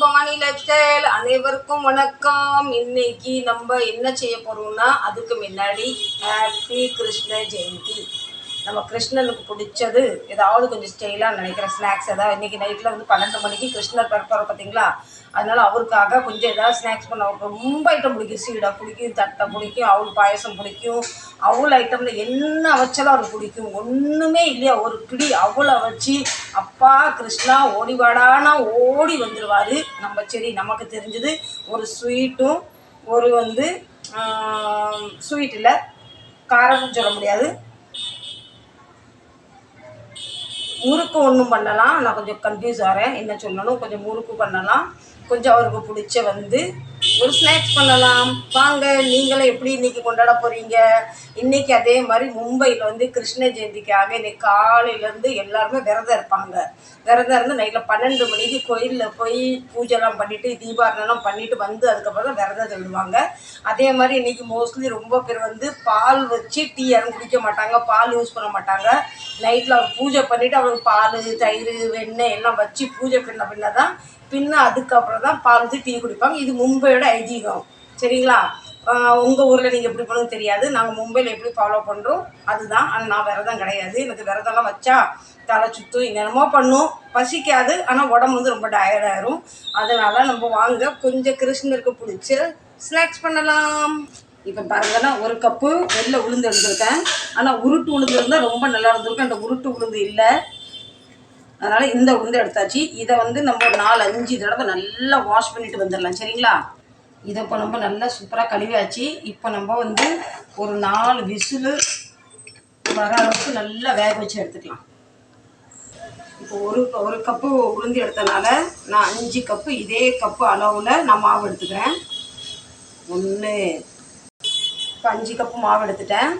Bhavani life style அனைவருக்கும் வணக்கம். இன்னைக்கு நம்ம என்ன செய்ய போறோம்னா அதுக்கு முன்னாடி ஹாப்பி கிருஷ்ண ஜெயந்தி நம்ம கிருஷ்ணனுக்கு பிடிச்சது ஏதாவது கொஞ்சம் ஸ்டைலாக நினைக்கிற ஸ்நாக்ஸ் ஏதாவது. இன்றைக்கி நைட்டில் வந்து பன்னெண்டு மணிக்கு கிருஷ்ணர் பிறப்பார் பார்த்தீங்களா அதனால அவருக்காக கொஞ்சம் ஏதாவது ஸ்நாக்ஸ் பண்ண அவருக்கு ரொம்ப ஐட்டம் பிடிக்கும். சீடை பிடிக்கும் தட்டை பிடிக்கும் அவள் பாயசம் பிடிக்கும் அவள் ஐட்டமில் என்ன வச்சாலும் அவருக்கு பிடிக்கும். ஒன்றுமே இல்லையா? ஒரு பிடி அவளை வச்சு அப்பா கிருஷ்ணா ஓடிவாடானா ஓடி வந்துடுவார் நம்ம சரி நமக்கு தெரிஞ்சது ஒரு ஸ்வீட்டும் ஒரு வந்து ஸ்வீட்டில் இல்லை காரம்னு சொல்ல முடியாது. முறுக்கு ஒன்றும் பண்ணலாம். நான் கொஞ்சம் கன்ஃபியூஸ் ஆகிறேன் என்ன சொல்லணும்? கொஞ்சம் முறுக்கு பண்ணலாம். கொஞ்சம் அவருக்கு பிடிச்ச வந்து ஒரு ஸ்நாக்ஸ் பண்ணலாம். வாங்க நீங்களும் எப்படி இன்னைக்கு கொண்டாட போகிறீங்க இன்னைக்கு அதே மாதிரி மும்பையில் வந்து கிருஷ்ண ஜெயந்திக்காக இன்னைக்கு காலையிலேருந்து எல்லாருமே விரதம் இருப்பாங்க. விரதம் இருந்து நைட்டில் பன்னெண்டு மணிக்கு கோயிலில் போய் பூஜைலாம் பண்ணிவிட்டு தீபாரணம் பண்ணிட்டு வந்து அதுக்கப்புறம் தான் விரதம் தள்ளுவாங்க. அதே மாதிரி இன்னைக்கு மோஸ்ட்லி ரொம்ப பேர் வந்து பால் வச்சு டீ யாரும் குடிக்க மாட்டாங்க. பால் யூஸ் பண்ண மாட்டாங்க. நைட்டில் அவர் பூஜை பண்ணிவிட்டு அவருக்கு பால் தயிர் வெண்ணெய் எல்லாம் வச்சு பூஜை பண்ண பின்ன தான் பின்ன அதுக்கப்புறம் தான் பால் ஊற்றி டீ குடிப்பாங்க. இது மும்பையோட ஐதீகம். சரிங்களா? உங்கள் ஊரில் நீங்கள் எப்படி பண்ணுறது தெரியாது. நாங்கள் மும்பையில் எப்படி ஃபாலோ பண்ணுறோம் அதுதான். ஆனால் நான் விரதம் கிடையாது. எனக்கு விரதம்லாம் வச்சா தலை சுற்றும் என்னென்னமோ பண்ணும். பசிக்காது. ஆனால் உடம்பு வந்து ரொம்ப டயர்டாயிரும் அதனால் நம்ம வாங்க. கொஞ்சம் கிருஷ்ணருக்கு பிடிச்சி ஸ்நாக்ஸ் பண்ணலாம். இப்போ பாருங்கன்னா ஒரு கப்பு வெளில உளுந்து எடுத்திருக்கேன். ஆனால் உருட்டு உளுந்து இருந்தால் ரொம்ப நல்லா இருந்திருக்கும். அந்த உருட்டு உளுந்து இல்லை. அதனால் இந்த உளுந்து எடுத்தாச்சு. இதை வந்து நம்ம ஒரு நாலு அஞ்சு தடவை நல்லா வாஷ் பண்ணிட்டு வந்துடலாம். சரிங்களா? இதை இப்போ நம்ம நல்லா சூப்பராக கழுவியாச்சு. இப்போ நம்ம வந்து ஒரு நாலு விசிலு வர அளவுக்கு நல்லா வேக வச்சு எடுத்துக்கலாம். இப்போ ஒரு ஒரு கப்பு உளுந்து எடுத்தனால நான் அஞ்சு கப்பு இதே கப்பு அளவில் நான் மாவு எடுத்துக்கிறேன். ஒன்று இப்போ அஞ்சு கப்பு மாவு எடுத்துட்டேன்.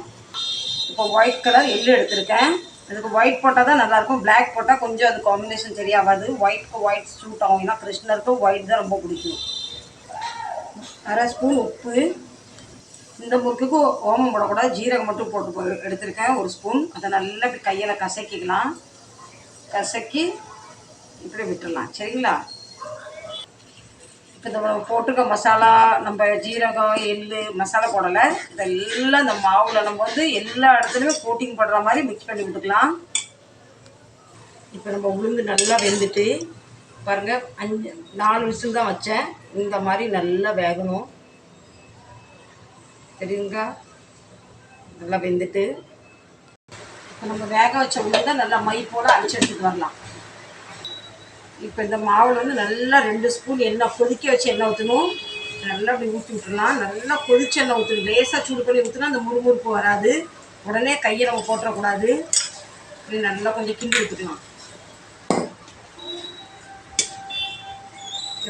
இப்போ ஒயிட் கலர் எள்ளு எடுத்திருக்கேன். அதுக்கு ஒயிட் போட்டால் தான் நல்லாயிருக்கும். பிளாக் போட்டால் கொஞ்சம் அது காம்பினேஷன் சரியாகாது. ஒயிட்க்கு ஒயிட் சூட் ஆகும். ஏன்னா கிருஷ்ணருக்கு ஒயிட் தான் ரொம்ப பிடிக்கும். அரை ஸ்பூன் உப்பு. இந்த முறுக்குக்கு ஓமம் போடக்கூடாது. ஜீரகம் மட்டும் போட்டு போ எடுத்திருக்கேன். ஒரு ஸ்பூன் அதை நல்லா இப்படி கையில் கசக்கிக்கலாம். கசக்கி இப்படி விட்டுடலாம். சரிங்களா? இப்போ இந்த போட்டிருக்க மசாலா நம்ம ஜீரகம் எள்ளு மசாலா போடலை. இதெல்லாம் இந்த மாவில் நம்ம வந்து எல்லா இடத்துலையுமே கோட்டிங் பண்ணுற மாதிரி மிக்ஸ் பண்ணி விட்டுக்கலாம். இப்போ நம்ம உளுந்து நல்லா வெந்துட்டு பாருங்கள் அஞ்சு நாலு விசில் தான் வச்சேன். இந்த மாதிரி நல்லா வேகணும். தெரியுங்களா நல்லா வெந்துட்டு. இப்போ நம்ம வேக வச்ச உளுந்தை நல்லா மை போல் அரைச்சி எடுத்துட்டு வரலாம். இப்போ இந்த மாவில் வந்து நல்லா ரெண்டு ஸ்பூன் எண்ணெய் கொதிக்க வச்சு எண்ணெய் ஊற்றணும் நல்லா அப்படி ஊற்றி விட்டுடலாம் நல்லா கொதிச்சு எண்ணெய் ஊற்றணும் லேசாக சூடு பண்ணி ஊற்றினா அந்த முறுமுறுப்பு வராது. உடனே கையை நம்ம போட்டுறக்கூடாது. இப்படி நல்லா கொஞ்சம் கிண்டி ஊற்றிக்கலாம்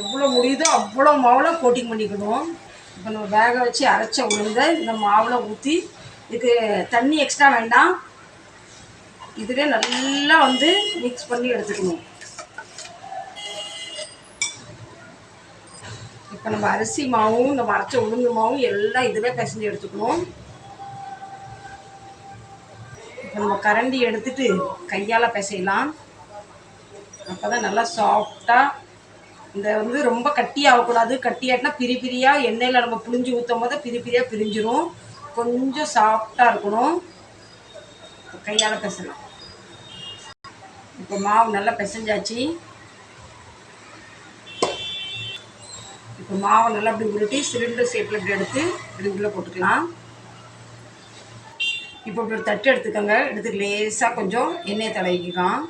எவ்வளோ முடியுதோ அவ்வளோ மாவில் கோட்டிங் பண்ணிக்கணும். இப்போ நம்ம வேக வச்சு அரைச்ச உளுந்த இந்த மாவில் ஊற்றி இதுக்கு தண்ணி எக்ஸ்ட்ரா வேண்டாம். இதுவே நல்லா வந்து மிக்ஸ் பண்ணி எடுத்துக்கணும். இப்போ நம்ம அரிசி மாவும் நம்ம அரைச்ச உளுந்து மாவும் எல்லாம் இதுவே பிசைஞ்சு எடுத்துக்கணும். இப்போ நம்ம கரண்டி எடுத்துட்டு கையால் பிசையலாம். அப்போ தான் நல்லா சாஃப்டாக இந்த வந்து ரொம்ப கட்டியாகக்கூடாது கட்டியாட்டினா பிரி பிரியாக எண்ணெயில் நம்ம புளிஞ்சு ஊற்றும் போது பிரி பிரியாக பிரிஞ்சிரும். கொஞ்சம் சாஃப்டாக இருக்கணும். கையால் பிசைலாம் இப்போ மாவு நல்லா பிசைஞ்சாச்சு. இப்போ மாவை நல்லா இப்படி உருட்டி சிலிண்டர் ஷேப்பில் இப்படி எடுத்து இப்படி உள்ளே போட்டுக்கலாம். இப்போ இப்படி ஒரு தட்டு எடுத்துக்கோங்க. எடுத்து லேசாக கொஞ்சம் எண்ணெய் தலைக்கலாம்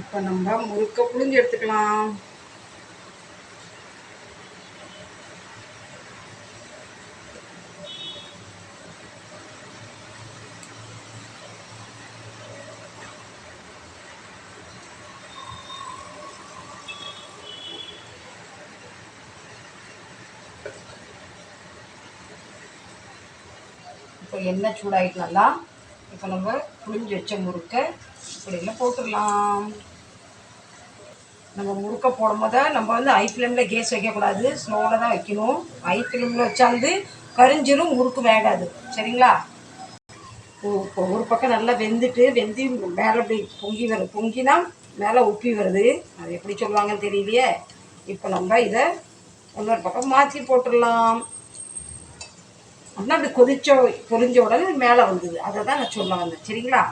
இப்போ நம்ம முறுக்க புழிஞ்சு எடுத்துக்கலாம். இப்போ எண்ணெய் சூடாகிட்டு நல்லா இப்போ நம்ம புளிஞ்சு வச்ச முறுக்கை இப்படியில் போட்டுடலாம். நம்ம முறுக்க போடும் போது நம்ம வந்து ஐ ஃப்ளேமில் கேஸ் வைக்கக்கூடாது. ஸ்லோவில் தான் வைக்கணும். ஐ ஃப்ளேமில் வச்சா வந்து கரிஞ்சிரும் முறுக்கு வேகாது. சரிங்களா? ஓ இப்போ ஒரு பக்கம் நல்லா வெந்துட்டு வெந்தி மேலே அப்படி பொங்கி வரும் பொங்கினா மேலே உப்பி வருது. அது எப்படி சொல்லுவாங்கன்னு தெரியலையே? இப்போ நம்ம இதை இன்னொரு பக்கம் மாற்றி போட்டுடலாம். அப்படின்னா அப்படி கொதிச்ச பொரிஞ்ச உடனே மேலே வந்தது. அதை தான் நான் சொல்ல வந்தேன். சரிங்களா?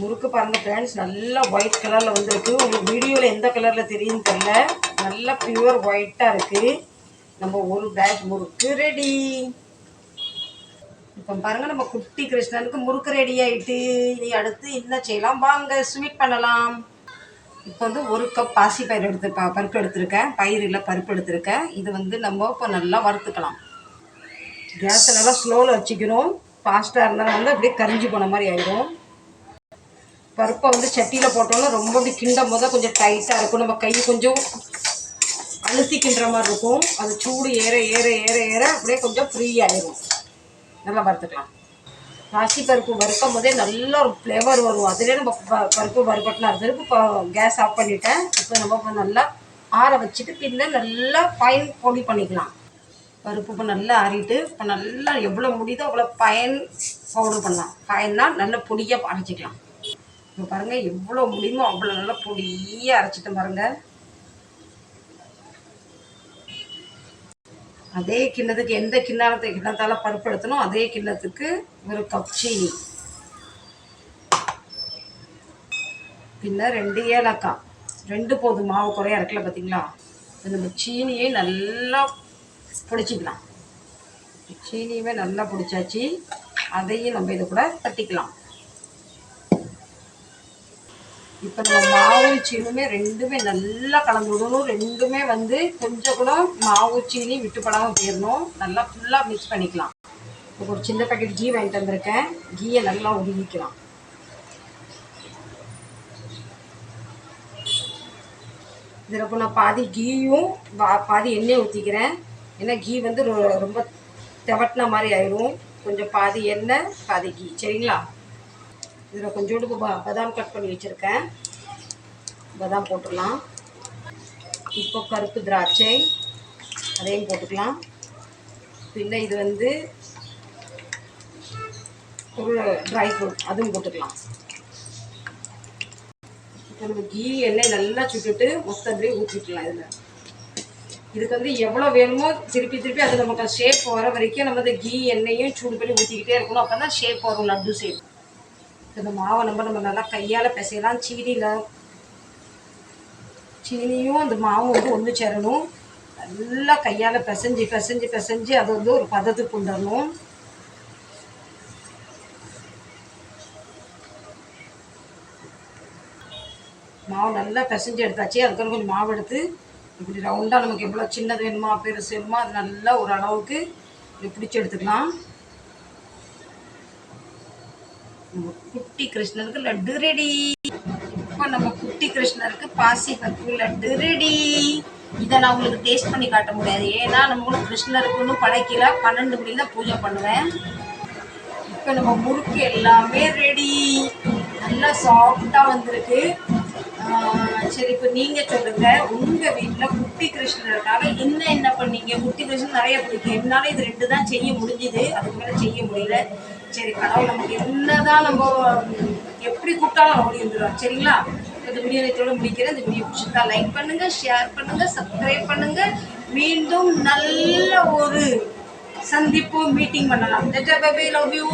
முறுக்கு பாருங்கள் ஃப்ரெண்ட்ஸ் நல்லா ஒயிட் கலரில் வந்திருக்கு. உங்களுக்கு வீடியோவில் எந்த கலரில் தெரியுன்னு தெரியல. நல்லா பியூர் ஒயிட்டாக இருக்குது நம்ம ஒரு பேட்ச் முறுக்கு ரெடி இப்போ பாருங்கள் நம்ம குட்டி கிருஷ்ணனுக்கு முறுக்கு ரெடி ஆகிட்டு இனி அடுத்து என்ன செய்யலாம்? வாங்க ஸ்வீட் பண்ணலாம். இப்போ வந்து ஒரு கப் பாசி பயிர் எடுத்து ப பருப்பு எடுத்திருக்கேன். பயிர் இல்லை பருப்பு எடுத்திருக்கேன். இது வந்து நம்ம இப்போ நல்லா வறுத்துக்கலாம். கேஸை நல்லா ஸ்லோவில் வச்சுக்கணும். ஃபாஸ்ட்டாக இருந்தாலும் வந்து அப்படியே கரிஞ்சு போன மாதிரி ஆயிடும் பருப்பை வந்து சட்டியில் போட்டோம்னா ரொம்ப அப்படி கிண்டும் போது கொஞ்சம் டைட்டாக இருக்கும். நம்ம கை கொஞ்சம் அழுத்தி கிண்டுற மாதிரி இருக்கும். அது சூடு ஏற ஏற ஏற ஏற அப்படியே கொஞ்சம் ஃப்ரீ ஆயிடும் நல்லா வறுத்துக்கலாம். பாசி பருப்பு வறுக்கும் போதே நல்ல ஒரு ஃப்ளேவர் வரும். அதிலே நம்ம ப- பருப்பு வறுபட்டுனா அதுக்கு இப்போ கேஸ் ஆஃப் பண்ணிட்டேன். இப்போ நம்ம இப்போ நல்லா ஆற வச்சுட்டு பின்ன நல்லா ஃபைன் பொடி பண்ணிக்கலாம். பருப்பு இப்போ நல்லா ஆறிட்டு இப்போ நல்லா எவ்வளோ முடியுதோ அவ்வளோ பயன் பவுடர் பண்ணலாம். பயன்னால் நல்ல பொடியாக அரைச்சிக்கலாம். இப்போ பாருங்கள் எவ்வளோ முடியுமோ அவ்வளோ நல்லா பொடியாக அரைச்சிட்டு பாருங்கள் அதே கிண்ணத்துக்கு எந்த கிண்ணத்தை கிண்ணத்தால் பருப்பு எடுத்தனோ அதே கிண்ணத்துக்கு ஒரு கப் சீனி. பின்ன ரெண்டு ஏலக்காய். ரெண்டு போதும் மாவு குறையா இருக்குல்ல பார்த்தீங்களா நம்ம சீனியை நல்லா பிடிச்சிக்கலாம். சீனியுமே நல்லா பிடிச்சாச்சு. அதையும் நம்ம இது கூட தட்டிக்கலாம். இப்போ நம்ம மாவு சீனியுமே ரெண்டுமே நல்லா கலந்து விடணும். ரெண்டுமே வந்து கொஞ்சம் கூட மாவு சீனி விட்டுப்படாமல் போயிடணும். நல்லா ஃபுல்லாக மிக்ஸ் பண்ணிக்கலாம். இப்போ ஒரு சின்ன பேக்கெட் கீ வாங்கிட்டு வந்திருக்கேன். கீயை நல்லா உருவிக்கலாம் இதில் இப்போ நான் பாதி கீயும் பா- பாதி எண்ணெய் ஊற்றிக்கிறேன் ஏன்னா கீ வந்து ரொ- ரொம்ப தெவட்டின மாதிரி ஆயிரும். கொஞ்சம் பாதி எண்ணெய் பாதி கீ சரிங்களா? இதில் கொஞ்சோண்டு ப- பதாம் கட் பண்ணி வச்சுருக்கேன். பதாம் போட்டுடலாம். இப்போ கருப்பு திராட்சை அதையும் போட்டுக்கலாம். பின்ன இது வந்து ஒரு ட்ரை ஃப்ரூட் அதுவும் போட்டுக்கலாம். இப்போ நம்ம கீ எண்ணெய் நல்லா சுட்டுட்டு மொத்தத்துலேயே ஊற்றிக்கலாம் இதில். இதுக்கு வந்து எவ்வளோ வேணுமோ திருப்பி திருப்பி அது நமக்கு ஷேப் வர வரைக்கும் நம்ம இந்த கீ எண்ணெயும் சூடு பண்ணி ஊற்றிக்கிட்டே இருக்கணும். அப்போ தான் ஷேப் வரும் லட்டு ஷேப் இந்த மாவை நம்ம நம்ம நல்லா கையால் பிசையலாம். சீனியில் சீனியும் அந்த மாவும் வந்து ஒன்று சேரணும். நல்லா கையால் பிசைஞ்சு பிசைஞ்சு பிசைஞ்சு அது வந்து ஒரு பதத்துக்கு கொண்டு வரணும் மாவு நல்லா பிசைஞ்சு எடுத்தாச்சு. அதுக்கப்புறம் கொஞ்சம் மாவு எடுத்து இப்படி ரவுண்டாக நமக்கு எவ்வளோ சின்னது வேணுமா பெருசு வேணுமோ அது நல்லா ஒரு அளவுக்கு இப்படி பிடிச்சி எடுத்துக்கலாம். நம்ம குட்டி கிருஷ்ணருக்கு லட்டு ரெடி. இப்போ நம்ம குட்டி கிருஷ்ணருக்கு பாசி பருப்பு லட்டு ரெடி. இதை நான் உங்களுக்கு டேஸ்ட் பண்ணி காட்ட முடியாது. ஏன்னா நம்ம கிருஷ்ணருக்கு ஒன்றும் படைக்கல. பன்னெண்டு மணி தான் பூஜை பண்ணுவேன். இப்போ நம்ம முறுக்கு எல்லாமே ரெடி. நல்லா சாஃப்டாக வந்திருக்கு. சரி இப்போ நீங்கள் சொல்லுங்கள் உங்கள் வீட்டில் குட்டி கிருஷ்ணருக்காக என்ன என்ன பண்ணீங்க? குட்டி கிருஷ்ணன் நிறைய பிடிக்கும் என்னால் இது ரெண்டு தான் செய்ய முடிஞ்சுது. அதுக்கு மேலே செய்ய முடியல. சரி கடவுள் நமக்கு என்னதான் நம்ம எப்படி கூப்பிட்டாலும் ஓடி வந்துடுவார் சரிங்களா? இந்த வீடியோ நேற்றோட முடிக்கிறேன். இந்த வீடியோ பிடிச்சிருந்தா லைக் பண்ணுங்க ஷேர் பண்ணுங்க சப்ஸ்கிரைப் பண்ணுங்க. மீண்டும் நல்ல ஒரு சந்திப்பு மீட்டிங் பண்ணலாம். Love you